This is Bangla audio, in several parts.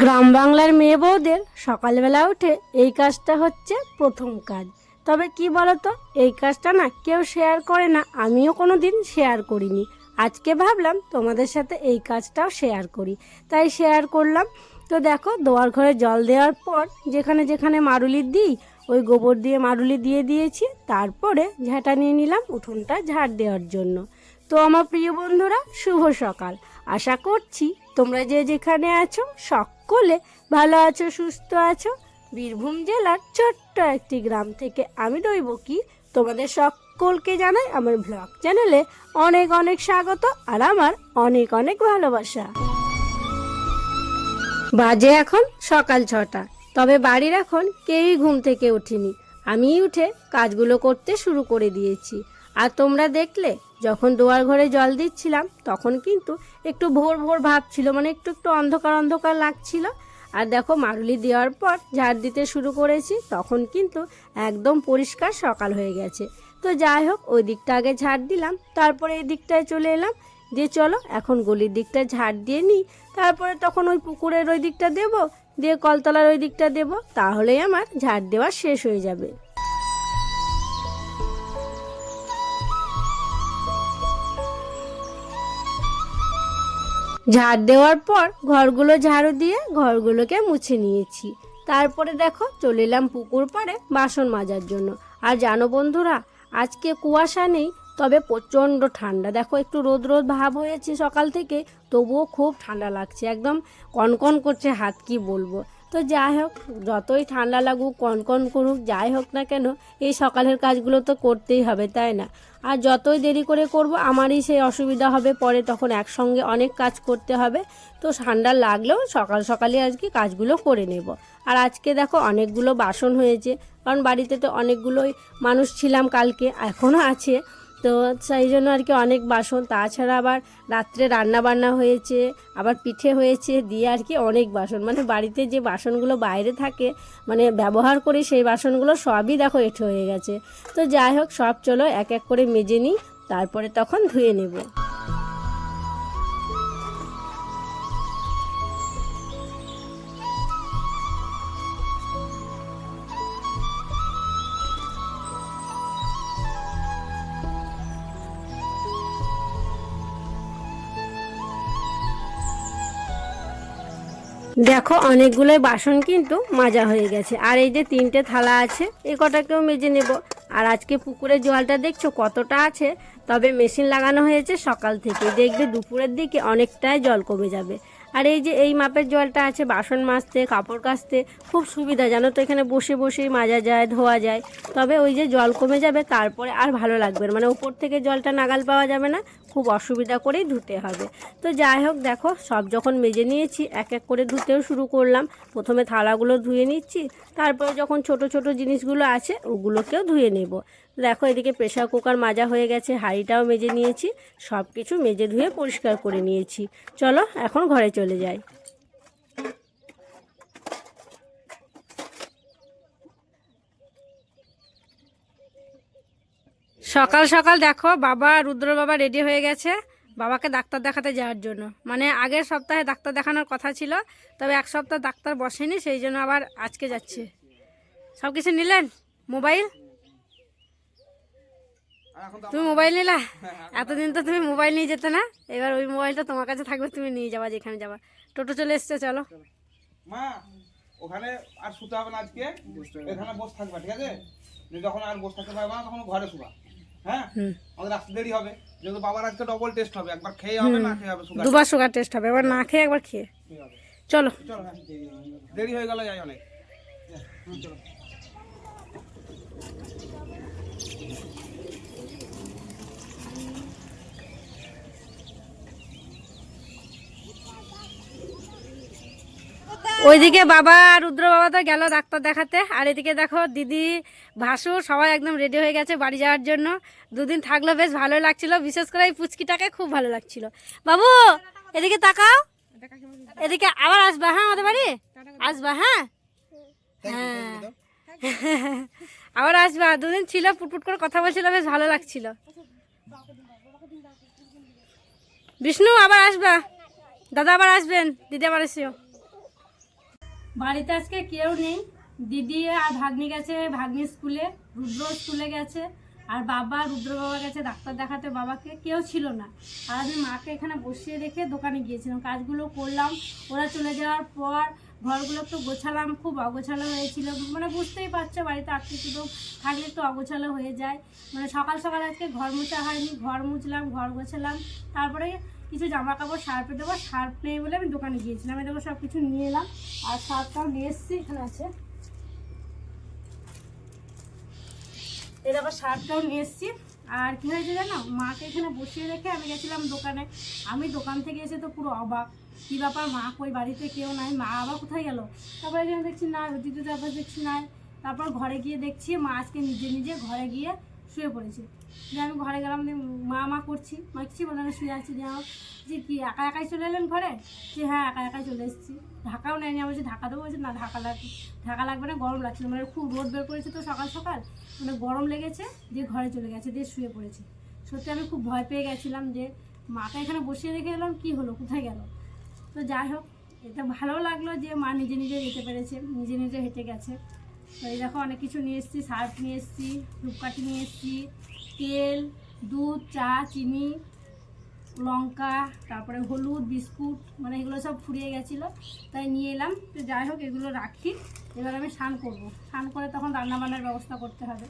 গ্রাম বাংলার মেয়ে বউদের সকালবেলা উঠে এই কাজটা হচ্ছে প্রথম কাজ। তবে কি বলতো, এই কাজটা না কেউ শেয়ার করে না, আমিও কোনো দিন শেয়ার করিনি। আজকে ভাবলাম তোমাদের সাথে এই কাজটাও শেয়ার করি। তাই শেয়ার করলাম। তো দেখো, দোয়ার ঘরে জল দেওয়ার পর যেখানে যেখানে মারুলি দিই, ওই গোবর দিয়ে মারুলি দিয়ে দিয়েছি। তারপরে ঝাঁটা নিয়ে নিলাম উঠোনটা ঝাড় দেওয়ার জন্য। তো আমার প্রিয় বন্ধুরা, শুভ সকাল। আশা করছি তোমরা যে যেখানে আছো সকলে ভালো আছো, সুস্থ আছো? বীরভূম জেলার ছোট্ট একটি গ্রাম থেকে আমি রইব কি? তোমাদের সকলকে জানাই আমার ব্লগ চ্যানেলে অনেক অনেক স্বাগত আর আমার অনেক অনেক ভালোবাসা। বাজে এখন সকাল ছটা, তবে বাড়ির এখন কেউই ঘুম থেকে ওঠেনি আমিই উঠে কাজগুলো করতে শুরু করে দিয়েছি। আর তোমরা দেখলে যখন দুয়ার ঘরে জল দিচ্ছিলাম, তখন কিন্তু একটু ভোর ভোর ভাব ছিল মানে একটু একটু অন্ধকার অন্ধকার লাগছিল। আর দেখো, মারুলি দেওয়ার পর ঝাড় দিতে শুরু করেছি, তখন কিন্তু একদম পরিষ্কার সকাল হয়ে গেছে। তো যাই হোক, ওই দিকটা আগে ঝাড় দিলাম, তারপরে এই দিকটায় চলে এলাম। দিয়ে চলো, এখন গলির দিকটা ঝাড় দিয়ে নিই। তারপরে তখন ওই পুকুরের ওই দিকটা দেবো, দিয়ে কলতলার ওই দিকটা দেবো, তাহলেই আমার ঝাড় দেওয়া শেষ হয়ে যাবে। ঝাড় দেওয়ার পর ঘরগুলো ঝাড়ু দিয়ে ঘরগুলোকে মুছে নিয়েছি। তারপরে দেখো চলে এলাম পুকুর পাড়ে বাসন মাজার জন্য। আর জানো বন্ধুরা, আজকে কুয়াশা নেই, তবে প্রচণ্ড ঠান্ডা। দেখো একটু রোদ রোদ ভাব হয়েছে সকাল থেকে, তবুও খুব ঠান্ডা লাগছে। একদম কনকন করছে, হাত কি বলব। তো যাই হোক, যতই ঠান্ডা লাগুক কনকন করুক, যাই হোক না কেন, এই সকালের কাজগুলো তো করতেই হবে, তাই না? আর যতই দেরি করে করব, আমারই সেই অসুবিধা হবে, পরে তখন একসঙ্গে অনেক কাজ করতে হবে। তো ঠান্ডা লাগলেও সকাল সকালে আজকে কাজগুলো করে নেব। আর আজকে দেখো অনেকগুলো বাসন হয়েছে, কারণ বাড়িতে তো অনেকগুলোই মানুষ ছিলাম কালকে এখনও আছে। তো সেই জন্য আর কি অনেক বাসন, তাছাড়া আবার রাত্রে রান্না বান্না হয়েছে, আবার পিঠে হয়েছে, দিয়ে আর কি অনেক বাসন। মানে বাড়িতে যে বাসনগুলো বাইরে থাকে মানে ব্যবহার করি সেই বাসনগুলো সবই দেখো এঠে হয়ে গেছে। তো যাই হোক, সব চলো এক এক করে মেজে নিই, তারপরে তখন ধুয়ে নেব। দেখো, অনেকগুলোই বাসন কিন্তু মাজা হয়ে গেছে। আর এই যে তিনটে থালা আছে এ কটাকেও মেজে নেব। আর আজকে পুকুরের জলটা দেখছ কতটা আছে? তবে মেশিন লাগানো হয়েছে সকাল থেকে। দেখবে দুপুরের দিকে অনেকটাই জল কমে যাবে। আর এই যে এই মাপের জলটা আছে বাসন মাজতে, কাপড় কাচতে, খুব সুবিধা। জানো তো এখানে বসে বসেই মাজা যায়, ধোয়া যায়। তবে ওই যে জল কমে যাবে, তারপরে আর ভালো লাগবে মানে উপর থেকে জলটা নাগাল পাওয়া যাবে না, খুব অসুবিধা করেই ধুতে হবে। তো যাই হোক, দেখো, সব যখন মেজে নিয়েছি, এক এক করে ধুতেও শুরু করলাম। প্রথমে থালাগুলো ধুয়ে নিচ্ছি, তারপরে যখন ছোট ছোট জিনিসগুলো আছে, ওগুলোকেও ধুয়ে নেব। দেখো, এদিকে প্রেশার কুকার মাজা হয়ে গেছে, হাঁড়িটাও মেজে নিয়েছি সব কিছু মেজে ধুয়ে পরিষ্কার করে নিয়েছি। চলো, এখন ঘরে চলে যাই। সকাল সকাল দেখো, বাবা, রুদ্র বাবা রেডি হয়ে গেছে। বাবাকে ডাক্তার দেখাতে যাওয়ার জন্য। মানে আগের সপ্তাহে ডাক্তার দেখানোর কথা ছিল, তবে এক সপ্তাহ ডাক্তার বসেনি, সেই জন্য আবার আজকে যাচ্ছে। সব কিছু নিলেন? মোবাইল? তুমি মোবাইল নিলা? এতদিন তো তুমি মোবাইল নিয়ে যেতে না? এবার ওই মোবাইলটা তোমার কাছে থাকবে তুমি নিয়ে যাবা যেখানে যাবা। টোটো চলে এসছে চলো। মা ওখানে আর শুতে হবে না আজকে। এখানে বসে থাকবা ঠিক আছে? যখন আর বসে থাকতে পারবে তখন ঘরে শুবা। হ্যাঁ? হুম। আমাদের আসতে দেরি হবে। যেহেতু বাবার আজকে ডবল টেস্ট হবে একবার খেয়ে হবে না খেয়ে হবে সুগার দুবার সুগার টেস্ট হবে এবার না খেয়ে একবার খেয়ে। চলো। চলো হ্যাঁ। দেরি হয়ে গেল যাই অনেক। ওইদিকে বাবা, রুদ্র বাবা তো গেল ডাক্তার দেখাতে। আর এদিকে দেখো দিদি, ভাসু সবাই একদম রেডি হয়ে গেছে বাড়ি যাওয়ার জন্য। দুদিন থাকল, বেশ ভালো লাগছিল। বিশেষ করে এই পুচকিটাকে খুব ভালো লাগছিল। বাবু, এদিকে তাকাও। এদিকে আবার আসবা হ্যাঁ আমাদের বাড়ি? আসবা হ্যাঁ? হ্যাঁ। আবার আসবা। দুদিন ছিল, পুটপুট করে কথা বলছিল, বেশ ভালো লাগছিল। বিষ্ণু, আবার আসবা। দাদা আবার আসবেন, দিদি আবার এসিও। বাড়িতে আজকে কেউ নেই। দিদি আর ভাগ্নি গেছে ভাগ্নি স্কুলে, রুদ্র স্কুলে গেছে, আর বাবা, রুদ্র বাবা গেছে ডাক্তার দেখাতে, বাবাকে কেউ ছিল না। আর আমি মাকে এখানে বসিয়ে রেখে দোকানে গিয়েছিলাম, কাজগুলো করলাম। ওরা চলে যাওয়ার পর ঘরগুলো একটু গোছালাম, খুব অগোছালো হয়েছিল। মানে বুঝতেই পারছ, বাড়িতে আত্মীয় থাকলে একটু অগোছালো হয়ে যায়। মানে সকাল সকাল আজকে ঘর মোছা হয়নি, ঘর মুছলাম, ঘর গোছালাম। তারপরে কিছু জামা কাপড় সার্ফে দেবো। সার্ফ নেই বলে আমি দোকানে গিয়েছিলাম। আমি দেখো সব কিছু নিয়ে এলাম। আর সার্ফটাও নিয়ে এসেছি, এখানে আছে। এই দেখো নিয়ে এসেছি। আর কী হয়েছে জানো? মাকে এখানে বসিয়ে রেখে আমি গেছিলাম দোকানে। আমি দোকান থেকে এসে তো পুরো অবাক। কী ব্যাপার, মা কই? বাড়িতে কেউ নাই। মা আবার কোথায় গেল? তারপরে এখানে দেখছি না দিদি তারপর দেখছি নাই। তারপর ঘরে গিয়ে দেখছি মা আজকে নিজে নিজে ঘরে গিয়ে শুয়ে পড়েছে। যে আমি ঘরে গেলাম দিয়ে মা মা করছি। মা কিছু বলে না, শুয়ে আছি যে যে কি, একা একাই চলে এলেন ঘরে? যে হ্যাঁ একা একাই চলে এসেছি। ঢাকাও নেয়নি, আমি বলছি, ঢাকা দেবো? বলছে, না, ঢাকা লাগবে ঢাকা লাগবে না, গরম লাগছিল মানে খুব রোদ বের করেছে তো সকাল সকাল। মানে গরম লেগেছে, দিয়ে ঘরে চলে গেছে, দিয়ে শুয়ে পড়েছে। সত্যি আমি খুব ভয় পেয়ে গেছিলাম যে মাকে এখানে বসিয়ে রেখে এলাম, কী হলো, কোথায় গেল? তো যাই হোক, এটা ভালো লাগল যে মা নিজে নিজে যেতে পেরেছে, নিজে নিজে হেঁটে গেছে। তো এই দেখো, অনেক কিছু নিয়ে এসেছি, সার্ফ নিয়ে এসেছি, ধূপকাঠি নিয়ে এসেছি। তেল, দুধ, চা, চিনি, লঙ্কা, তারপরে হলুদ, বিস্কুট মানে এগুলো সব ফুরিয়ে গেছিল। তাই নিয়ে এলাম। তো যাই হোক, এগুলো রাখি। এবার আমি স্নান করব। স্নান করে তখন রান্না বান্নার ব্যবস্থা করতে হবে।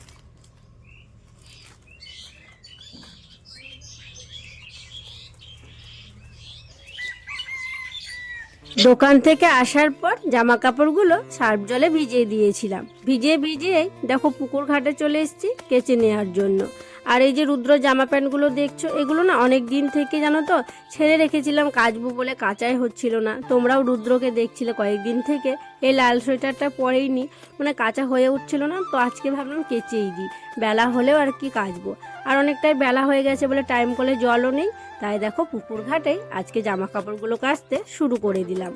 দোকান থেকে আসার পর জামা কাপড়গুলো সার্ফ জলে ভিজিয়ে দিয়েছিলাম। ভিজিয়ে ভিজিয়েই দেখো পুকুর ঘাটে চলে এসেছি কেচে নেওয়ার জন্য। আর এই যে রুদ্র জামা প্যান্টগুলো দেখছ, এগুলো না অনেক দিন থেকে জানো তো, ছেড়ে রেখেছিলাম কাচবো বলে, কাচাই হচ্ছিল না। তোমরাও রুদ্রকে দেখছিলে কয়েকদিন থেকে, এই লাল সোয়েটারটা পরেই নি। মানে কাঁচা হয়ে উঠছিল না, তো আজকে ভাবলাম কেচেই দিই। বেলা হলেও আর কি কাচবো। আর অনেকটাই বেলা হয়ে গেছে বলে টাইম কলে জলও নেই, তাই দেখো পুকুর ঘাটেই আজকে জামা কাপড়গুলো কাচতে শুরু করে দিলাম।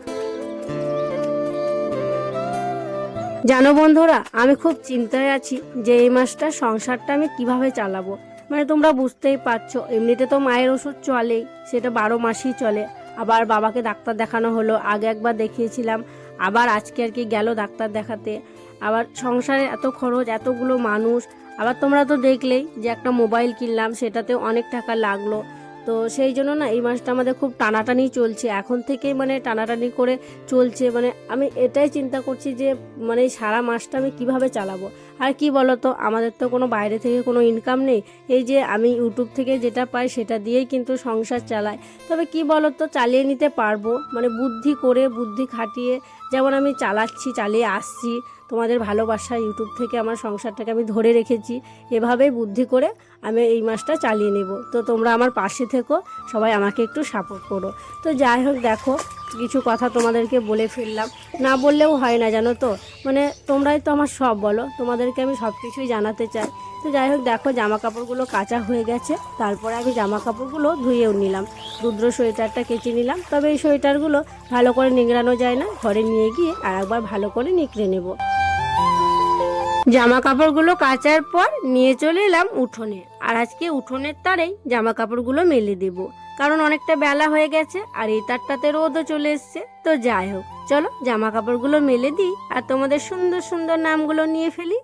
জানো বন্ধুরা, আমি খুব চিন্তায় আছি যে এই মাসটা সংসারটা আমি কীভাবে চালাবো। মানে তোমরা বুঝতেই পারছ, এমনিতে তো মায়ের ওষুধ চলেই, সেটা বারো মাসই চলে। আবার বাবাকে ডাক্তার দেখানো হলো, আগে একবার দেখিয়েছিলাম, আবার আজকে আর কি গেল ডাক্তার দেখাতে। আবার সংসারে এত খরচ, এতগুলো মানুষ, আবার তোমরা তো দেখলেই যে একটা মোবাইল কিনলাম, সেটাতেও অনেক টাকা লাগল। তো সেই জন্য না এই মাসটা আমাদের খুব টানাটানি চলছে। এখন থেকেই মানে টানাটানি করে চলছে। মানে আমি এটাই চিন্তা করছি যে মানে সারা মাসটা আমি কীভাবে চালাবো? আর কি বলতো, আমাদের তো কোনো বাইরে থেকে কোনো ইনকাম নেই। এই যে আমি ইউটিউব থেকে যেটা পাই সেটা দিয়েই কিন্তু সংসার চালাই। তবে কি বলতো, চালিয়ে নিতে পারব। মানে বুদ্ধি করে, বুদ্ধি খাটিয়ে যেমন আমি চালাচ্ছি, চালিয়ে আসছি তোমাদের ভালোবাসা ইউটিউব থেকে আমার সংসারটাকে আমি ধরে রেখেছি। এভাবেই বুদ্ধি করে আমি এই মাসটা চালিয়ে নেব। তো তোমরা আমার পাশে থেকো, সবাই আমাকে একটু সাপোর্ট করো। তো যাই হোক, দেখো, কিছু কথা তোমাদেরকে বলে ফেললাম। না বললেও হয় না, জানো তো? মানে তোমরাই তো আমার সব বলো, তোমাদেরকে আমি সব কিছুই জানাতে চাই। তো যাই হোক, দেখো জামা কাপড়গুলো কাঁচা হয়ে গেছে। তারপরে আমি জামা কাপড়গুলো ধুয়েও নিলাম। রুদ্র সোয়েটারটা কেচে নিলাম। তবে এই সোয়েটারগুলো ভালো করে নিংড়ানো যায় না। ঘরে নিয়ে গিয়ে আর একবার ভালো করে নিকড়ে নেব। জামা কাপড়গুলো কাচার পর নিয়ে চলে এলাম উঠোনে। আর আজকে উঠোনের তারেই জামা কাপড়গুলো মেলে দেব। কারণ অনেকটা বেলা হয়ে গেছে আর এই তারটাতে রোদও চলে এসছে। তো যাই হোক, চলো জামা কাপড়গুলো মেলে দিই আর তোমাদের সুন্দর সুন্দর নামগুলো নিয়ে ফেলি।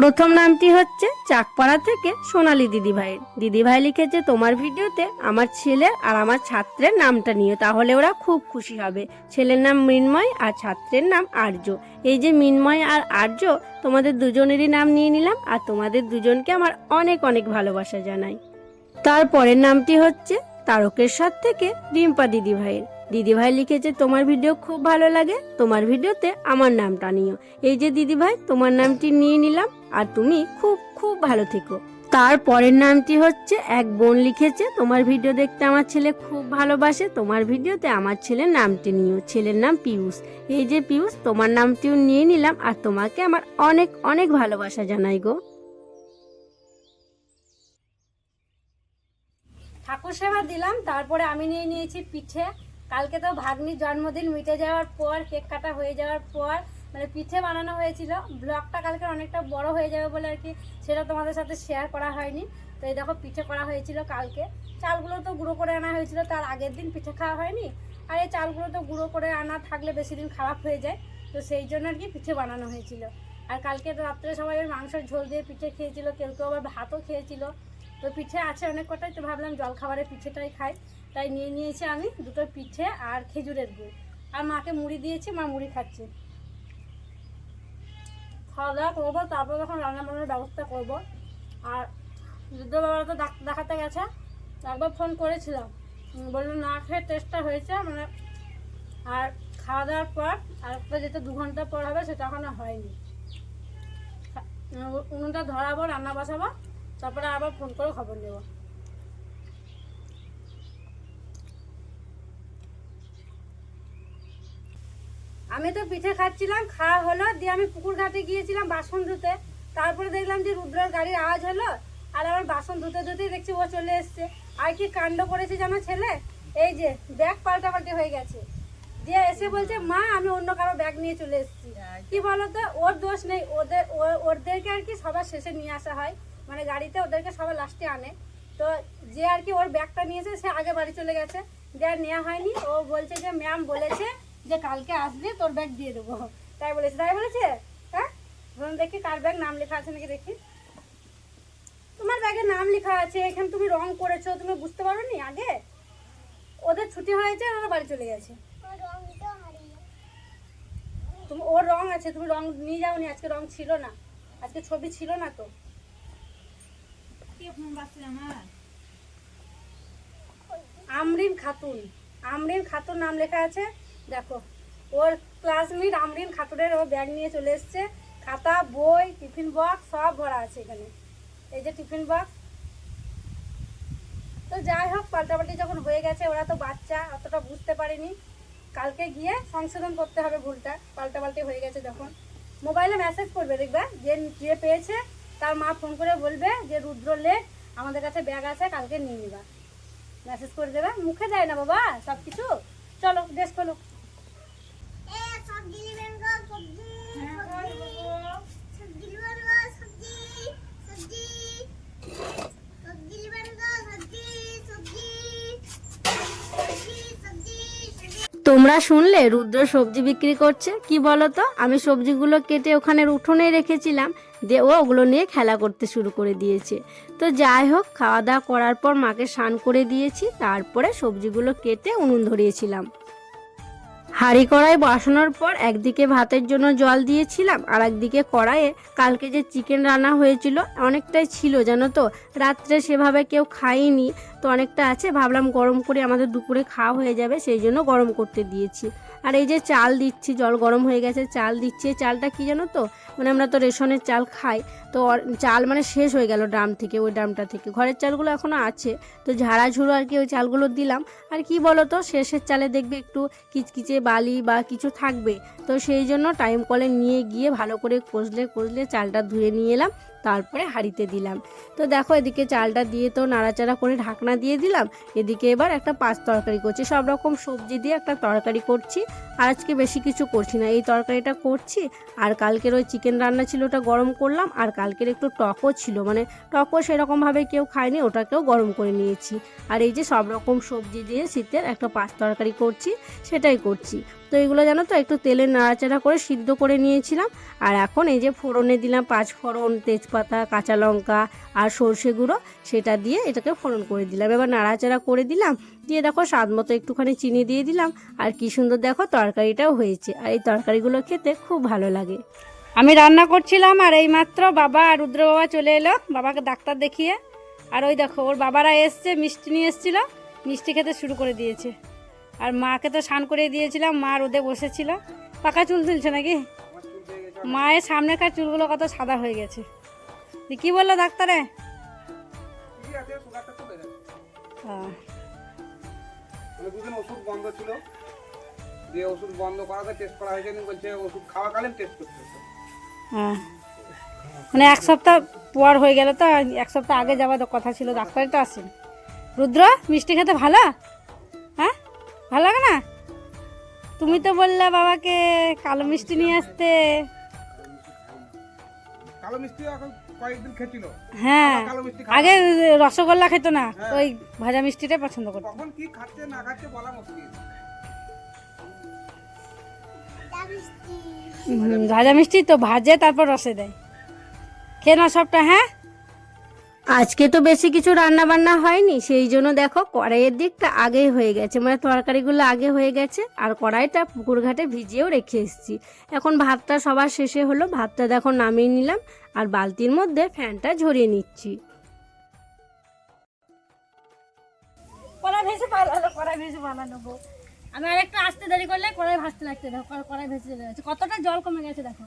প্রথম নামটি হচ্ছে চাকপাড়া থেকে সোনালি দিদিভাইয়ের দিদিভাই লিখেছে, তোমার ভিডিওতে আমার ছেলে আর আমার ছাত্রের নামটা নিয়ে তাহলে ওরা খুব খুশি হবে। ছেলের নাম মৃন্ময় আর ছাত্রের নাম আর্য। এই যে মৃন্ময় আর আর্য, তোমাদের দুজনেরই নাম নিয়ে নিলাম, আর তোমাদের দুজনকে আমার অনেক অনেক ভালোবাসা জানাই। তারপরের নামটি হচ্ছে তারকেশ্বর থেকে রিম্পা দিদিভাইয়ের। দিদিভাই লিখেছে, তোমার ভিডিও খুব ভালো লাগে, তোমার ভিডিওতে আমার নামটা নিও। এই যে দিদিভাই, তোমার নামটি নিয়ে নিলাম, আর তুমি খুব খুব ভালো থেকো। তারপরের নামটি হচ্ছে, এক বোন লিখেছে, তোমার ভিডিও দেখতে আমার ছেলে খুব ভালোবাসে, তোমার ভিডিওতে আমার ছেলের নামটি নিও। ছেলের নাম পিয়ুষ এই যে পিয়ুষ তোমার নামটিও নিয়ে নিলাম, আর তোমাকে আমার অনেক অনেক ভালোবাসা জানাই গো। ঠাকুর সেবা দিলাম, তারপরে আমি নিয়ে নিয়েছি পিঠে। কালকে তো ভাগ্নির জন্মদিন, মিটে যাওয়ার পর, কেক কাটা হয়ে যাওয়ার পর মানে পিঠে বানানো হয়েছিল। ব্লগটা কালকে অনেকটা বড় হয়ে যাবে বলে আর কি সেটা তোমাদের সাথে শেয়ার করা হয়নি। তো এই দেখো, পিঠে করা হয়েছিল কালকে। চালগুলো তো গুঁড়ো করে আনা হয়েছিল, তার আগের দিন পিঠে খাওয়া হয়নি। আর এই চালগুলো তো গুঁড়ো করে আনা থাকলে বেশি দিন খারাপ হয়ে যায়। তো সেই জন্য আর কি পিঠে বানানো হয়েছিল। আর কালকে রাত্রে সবাই মাংসের ঝোল দিয়ে পিঠে খেয়েছিল, কেউ কেউ আবার ভাতও খেয়েছিল। তো পিঠে আছে অনেক কটাই, তো ভাবলাম জল খাবারের পিঠেটাই খাই। তাই নিয়ে নিয়েছি আমি দুটো পিঠে আর খেজুরের গুড়। আর মাকে মুড়ি দিয়েছি, মা মুড়ি খাচ্ছে। খাওয়া দাওয়া করব, তারপর যখন রান্না বান্নার ব্যবস্থা করব। আর যুদ্ধ বাবারা তো দেখাতে গেছে, একবার ফোন করেছিলাম। বলল, না খেয়ে টেস্টটা হয়েছে মানে আর খাওয়া দাওয়ার পর আরেকটা যেটা দু ঘণ্টা পর হবে, সেটা এখনও হয়নি। উনুনটা ধরাবো, রান্না বসাবো, তারপরে আবার ফোন করে খবর নেব। আমি তো পিঠে খাচ্ছিলাম, খাওয়া হলো, দিয়ে আমি পুকুর ঘাটে গিয়েছিলাম বাসন ধুতে। তারপরে দেখলাম যে রুদ্রের গাড়ির আওয়াজ হলো, আর আমার বাসন ধুতে ধুতেই দেখছি ও চলে এসছে। আর কি কাণ্ড করেছে জানো ছেলে? এই যে, ব্যাগ পাল্টাপাল্টি হয়ে গেছে। দিয়ে এসে বলছে, মা, আমি অন্য কারও ব্যাগ নিয়ে চলে এসেছি। কি বলতো? ওর দোষ নেই। ওদের ওদেরকে আর কি সবার শেষে নিয়ে আসা হয়। মানে গাড়িতে ওদেরকে সবার লাস্টে আনে। তো যে আর কি ওর ব্যাগটা নিয়েছে, সে আগে বাড়ি চলে গেছে। যে আর নেওয়া হয়নি। ও বলছে যে, ম্যাম বলেছে যে কালকে আসলে তোর ব্যাগ দিয়ে দেবো। তাই বলেছে তাই বলেছে? হ্যাঁ? দেখি কার ব্যাগ নাম লেখা আছে নাকি দেখি। তোমার ব্যাগে নাম লেখা আছে এখানে তুমি রং করেছ তুমি বুঝতে পারো নি আগে? ওদের ছুটি হয়েছে আর ওরা বাড়ি চলে গেছে। তুমি ওর রং আছে তুমি রং নিয়ে যাওনি আজকে রং ছিল না। আজকে ছবি ছিল না তো। আমরিন খাতুন। আমরিন খাতুন নাম লেখা আছে। দেখো, ওর ক্লাসমেট আমরিন খাতুরের ও ব্যাগ নিয়ে চলে এসছে। খাতা, বই, টিফিন বক্স সব ভরা আছে এখানে। এই যে টিফিন বক্স তো যাই হোক, পাল্টাপাল্টি যখন হয়ে গেছে, ওরা তো বাচ্চা, অতটা বুঝতে পারেনি। কালকে গিয়ে সংশোধন করতে হবে ভুলটা। পাল্টাপাল্টি হয়ে গেছে যখন। মোবাইলে মেসেজ করবে, দেখবে, যে যে পেয়েছে, তার মা ফোন করে বলবে যে, রুদ্র লেট আমাদের কাছে ব্যাগ আছে, কালকে নিয়ে নিবা। মেসেজ করে দেবে। মুখে দেয় না বাবা সব কিছু চলো ড্রেস খোলো। তোমরা শুনলে রুদ্র সবজি বিক্রি করছে? কি বলো তো আমি সবজিগুলো কেটে ওখানে উঠোনে রেখেছিলাম। দিয়ে ও ওগুলো নিয়ে খেলা করতে শুরু করে দিয়েছে। তো যাই হোক, খাওয়া দাওয়া করার পর মাকে স্নান করে দিয়েছি। তারপরে সবজিগুলো কেটে উনুন ধরিয়েছিলাম। হাঁড়ি কড়াই বসানোর পর একদিকে ভাতের জন্য জল দিয়েছিলাম আর একদিকে কড়াইয়ে। কালকে যে চিকেন রান্না হয়েছিল, অনেকটাই ছিল, জানো তো? রাত্রে সেভাবে কেউ খায়নি, তো অনেকটা আছে। ভাবলাম গরম করে আমাদের দুপুরে খাওয়া হয়ে যাবে, সেই জন্য গরম করতে দিয়েছি। আর এই যে চাল দিচ্ছি, জল গরম হয়ে গেছে, চাল দিচ্ছি। চালটা কি জানো তো? মানে আমরা তো রেশনের চাল খাই। তো চাল মানে শেষ হয়ে গেল ড্রাম থেকে, ওই ড্রামটা থেকে। ঘরের চালগুলো এখনও আছে, তো ঝাড়া ঝুড়ো আর কি ওই চালগুলো দিলাম। আর কি বলো তো শেষের চালে দেখবে একটু কিচকিচে বালি বা কিছু থাকবে। তো সেই জন্য টাইম কলে নিয়ে গিয়ে ভালো করে কষলে কষলে চালটা ধুয়ে নিয়ে এলাম, তারপরে হাঁড়িতে দিলাম। তো দেখো এদিকে চালটা দিয়ে তো নাড়াচাড়া করে ঢাকনা দিয়ে দিলাম, এদিকে এবার একটা পাঁচ তরকারি করছি। সব রকম সবজি দিয়ে একটা তরকারি করছি, আর আজকে বেশি কিছু করছি না। এই তরকারিটা করছি, আর কালকের ওই চিকেন রান্না ছিল ওটা গরম করলাম, আর কালকের একটু টকও ছিল মানে টকও সেরকমভাবে কেউ খায়নি, ওটাকেও গরম করে নিয়েছি। আর এই যে সব রকম সবজি দিয়ে শীতের একটা পাঁচ তরকারি করছি, সেটাই করছি। তো এগুলো জানো তো, একটু তেলে নাড়াচাড়া করে সিদ্ধ করে নিয়েছিলাম। আর এখন এই যে ফোড়নে দিলাম পাঁচ ফোড়ন, তেজপাতা, কাঁচা লঙ্কা আর সর্ষে গুঁড়ো, সেটা দিয়ে এটাকে ফোড়ন করে দিলাম। এবার নাড়াচাড়া করে দিলাম, দিয়ে দেখো স্বাদ মতো একটুখানি চিনি দিয়ে দিলাম। আর কি সুন্দর দেখো তরকারিটাও হয়েছে। আর এই তরকারিগুলো খেতে খুব ভালো লাগে। আমি রান্না করছিলাম আর এই মাত্র বাবা আর রুদ্র বাবা চলে এলো। বাবাকে ডাক্তার দেখিয়ে। আর ওই দেখো, ওর বাবারা এসছে, মিষ্টি নিয়ে এসেছিল। মিষ্টি খেতে শুরু করে দিয়েছে। আর মাকে তো স্নান করে দিয়েছিলাম, মা রোদে বসেছিল। পাকা চুল তুলছে নাকি? মায়ের সামনেকার চুলগুলো কত সাদা হয়ে গেছে। কি বলল ডাক্তারে? মানে ওষুধ বন্ধ টেস্ট করা হয়েছে বলছে ওষুধ খাওয়াকালীন টেস্ট করতে মানে এক সপ্তাহ পর হয়ে গেল তো এক সপ্তাহ আগে যাওয়ার কথা ছিল ডাক্তারই তো আসেন। রুদ্র মিষ্টি খেতে ভালো? হ্যাঁ? ভালো লাগে না? তুমি তো বললে বাবাকে কালো মিষ্টি নিয়ে আসতে। কালো মিষ্টি এখন কয়েকদিন খেছিল হ্যাঁ। আগে রসগোল্লা খেতো না ওই ভাজা মিষ্টিটাই পছন্দ করতো। কি খাচ্ছে না খাচ্ছে বলা মুশকিল। ভাজা মিষ্টি তো ভাজে তারপর রসে দেয়। খেয়ে না সবটা হ্যাঁ? আজকে তো বেশি কিছু রান্না বান্না হয়নি সেই জন্য দেখো কড়াইয়ের দিকটা আগেই হয়ে গেছে মানে তরকারিগুলো আগে হয়ে গেছে আর কড়াইটা পুকুর ঘাটে ভিজিয়েও রেখে এসেছি। এখন ভাতটা সবার শেষে হলো ভাতটা দেখো নামিয়ে নিলাম আর বালতির মধ্যে ফ্যানটা ঝরিয়ে নিচ্ছি। কড়াই ভেসে পালালো ভেসে পালানো গো আমি আর একটু আসতে দেরি করলে কড়াই ভাসতে লাগছে, দেখো কড়াই- ভেসে চলে যাচ্ছে। কতটা জল কমে গেছে, দেখো।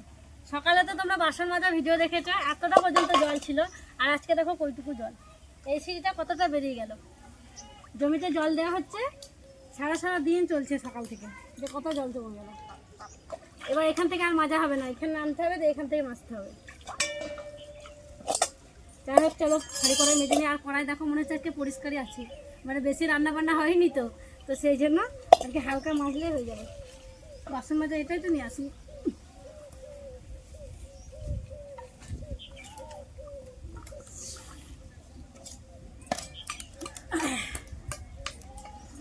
সকালে তো তোমরা বাসন মাজা ভিডিও দেখেছ, এতটা পর্যন্ত জল ছিল, আর আজকে দেখো কইটুকু জল। এই সিঁড়িটা কতটা বেরিয়ে গেল? জমিতে জল দেওয়া হচ্ছে, সারা সারা দিন চলছে সকাল থেকে। যে কত জল জমে গেল। এবার এখান থেকে আর মাজা হবে না, এখানে নামতে হবে এখান থেকে মাজতে হবে। যাই হোক, চলো হাঁড়ি কড়াই মেজে আর কড়াই দেখো মনে হচ্ছে আজকে পরিষ্কারই আছে। মানে বেশি রান্না বান্না হয়নি তো তো সেই জন্য আর কি হালকা মাজলেই হয়ে যাবে। বাসন মাজা এটাই তো নিয়ে আসি।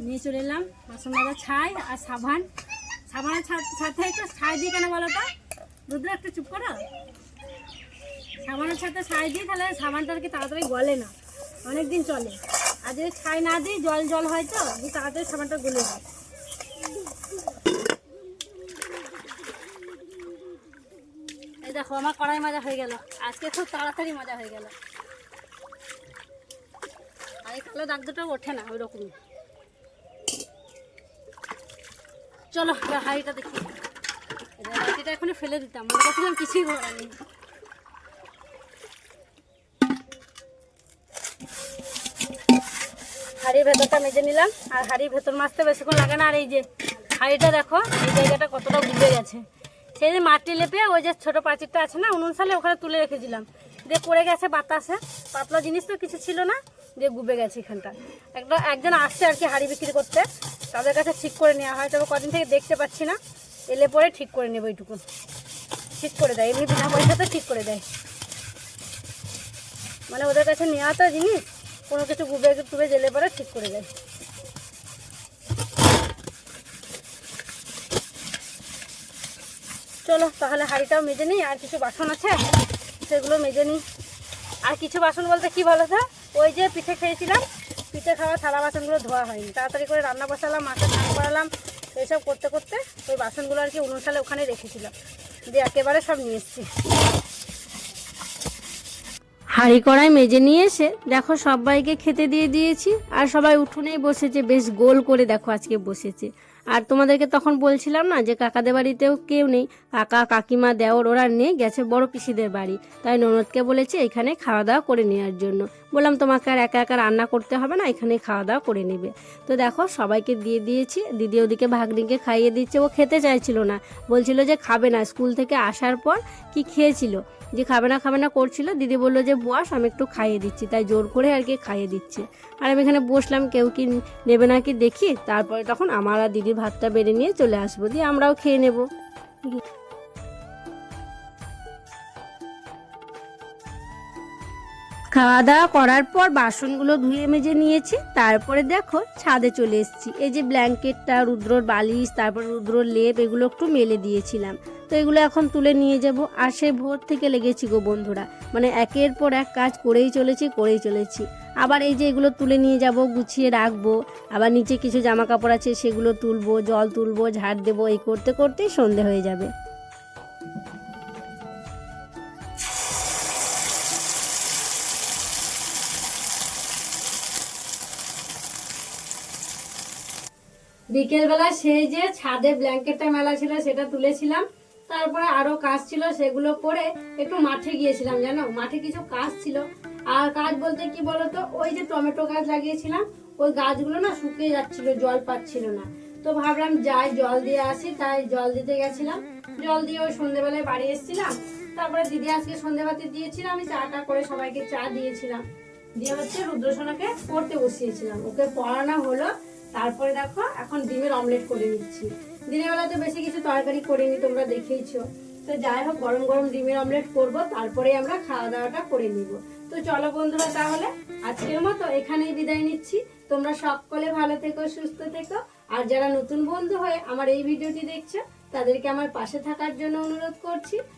নিয়ে চলে এলাম, বাসন মাজা ছাই আর সাবান। সাবানের সাথে একটু ছাই দিই কেন বলো তো? রুদ্র, একটু চুপ করো। সাবানের সাথে ছাই দিই তাহলে সাবানটা আর কি তাড়াতাড়ি গলে না। অনেক দিন চলে। আর যদি ছাই না দিই জল জল হয় তো তাড়াতাড়ি সাবানটা গলে যায় এই দেখো, আমার কড়াই মাজা হয়ে গেল। আজকে খুব তাড়াতাড়ি মাজা হয়ে গেল। আর এই কালো দাগ দুটো ওঠে না ওই রকমই চলো হাঁড়িটা দেখি। হাঁড়িটা এখনই ফেলে দিতাম, মনে করছিলাম কিছুই করার নেই। হাড়ির ভেতরটা মেজে নিলাম, আর হাড়ির ভেতর মাছতে বেশিক্ষণ লাগে না। আর এই যে হাড়িটা দেখো, এই জায়গাটা কতটা ডুবে গেছে। যে মাটি লেপে ওই যে ছোটো পাঁচিরটা আছে না, উনুন সালে ওখানে তুলে রেখেছিলাম। দিয়ে পড়ে গেছে বাতাসে, পাতলা জিনিস তো কিছু ছিল না, দিয়ে ডুবে গেছে এখানটা। একটা, একজন আসছে আর কি হাড়ি বিক্রি করতে, তাদের কাছে ঠিক করে নেওয়া হয়, তবে কদিন থেকে দেখতে পাচ্ছি না, এলে পরে ঠিক করে নেব এইটুকু। ঠিক করে দেয়, এমনি বিনা পয়সাতে ঠিক করে দেয়। মানে ওদের কাছে নেওয়া তো জিনিস, কোনো কিছু গুবে টুবে জেলে পরে ঠিক করে দেয়। চলো, তাহলে হাঁড়িটাও মেজে নিই, আর কিছু বাসন আছে? সেগুলো মেজে নিই। আর কিছু বাসন বলতে কি বলো তো ওই যে পিঠে খেয়েছিলাম, পিঠে খাওয়া থালা বাসনগুলো ধোয়া হয়নি। তাড়াতাড়ি করে রান্না বসালাম, মাকে স্নান করালাম, এইসব করতে করতে ওই বাসনগুলো আর কি উনুন সালে ওখানে রেখেছিলাম। দিয়ে একেবারে সব নিয়ে এসেছি। হাঁড়ি কড়াই মেজে নিয়ে এসে দেখো সবাইকে খেতে দিয়ে দিয়েছি, আর সবাই উঠোনেই বসেছে, বেশ গোল করে দেখো আজকে বসেছে। আর তোমাদেরকে তখন বলছিলাম না যে কাকাদের বাড়িতেও কেউ নেই। কাকা, কাকিমা, দেওর, ওরা নেই গেছে বড় পিসিদের বাড়ি। তাই ননদকে বলেছে এখানে খাওয়া দাওয়া করে নেওয়ার জন্য। বললাম, তোমাকে আর একা একা রান্না করতে হবে না, এখানে খাওয়া দাওয়া করে নেবে। তো দেখো, সবাইকে দিয়ে দিয়েছি। দিদি ওদিকে ভাগ্নিকে খাইয়ে দিচ্ছে। ও খেতে চাইছিল না। বলছিল যে খাবে না। স্কুল থেকে আসার পর কি খেয়েছিল? যে খাবে না খাবে না করছিল। দিদি বলল যে, বস, আমি একটু খাইয়ে দিচ্ছি। তাই জোর করে আর কি খাইয়ে দিচ্ছে। আর আমি এখানে বসলাম, কেউ কি নেবে না কি দেখি? তারপরে তখন আমার আর দিদির ভাতটা বেড়ে নিয়ে চলে আসব দিয়ে আমরাও খেয়ে নেব। খাওয়া দাওয়া করার পর বাসনগুলো ধুয়ে মেজে নিয়েছি। তারপরে দেখো ছাদে চলে এসেছি। এই যে ব্ল্যাঙ্কেটটা, রুদ্রর বালিশ, তারপর রুদ্রর লেপ, এগুলো একটু মেলে দিয়েছিলাম। তো এগুলো এখন তুলে নিয়ে যাব। আর সেই ভোর থেকে লেগেছি গো বন্ধুরা। মানে একের পর এক কাজ করেই চলেছি করেই চলেছি। আবার এই যে এগুলো তুলে নিয়ে যাব, গুছিয়ে রাখব। আবার নিচে কিছু জামা কাপড় আছে, সেগুলো তুলবো, জল তুলবো, ঝাড় দেবো। এই করতে, করতেই সন্ধে হয়ে যাবে। বিকেলবেলা সেই যে ছাদে ব্ল্যাঙ্কেটটা মেলা ছিল, সেটা তুলেছিলাম। তারপরে আরও কাজ ছিল, সেগুলো করে একটু মাঠে গিয়েছিলাম, জানো? মাঠে কিছু কাজ ছিল। আর কাজ বলতে কি বলতো? ওই যে টমেটো গাছ লাগিয়েছিলাম, ওই গাছগুলো না শুকিয়ে যাচ্ছিল, জল পাচ্ছিল না। তো ভাবলাম যাই, জল দিয়ে আসি, তাই জল দিতে গেছিলাম। জল দিয়ে ওই সন্ধেবেলায় বাড়ি এসেছিলাম। তারপরে দিদি আজকে সন্ধেবাতি দিয়েছিলাম আমি চাটা করে সবাইকে চা দিয়েছিলাম। দিয়ে হচ্ছে রুদ্রসোনাকে পড়তে বসিয়েছিলাম। ওকে পড়ানো হলো তারপরে দেখো, এখন ডিমের অমলেট করে নিচ্ছি। দিনের বেলা তো বেশি কিছু তরকারি করিনি, তোমরা দেখেইছো। তো যাই হোক, গরম গরম ডিমের অমলেট করব তারপরে আমরা খাওয়া দাওয়াটা করে নিব। তো চলো বন্ধুরা, তাহলে আজকের মতো এখানেই বিদায় নিচ্ছি। তোমরা সকলে ভালো থেকো, সুস্থ থেকো। আর যারা নতুন বন্ধু হয়ে আমার এই ভিডিওটি দেখছ, তাদেরকে আমার পাশে থাকার জন্য অনুরোধ করছি।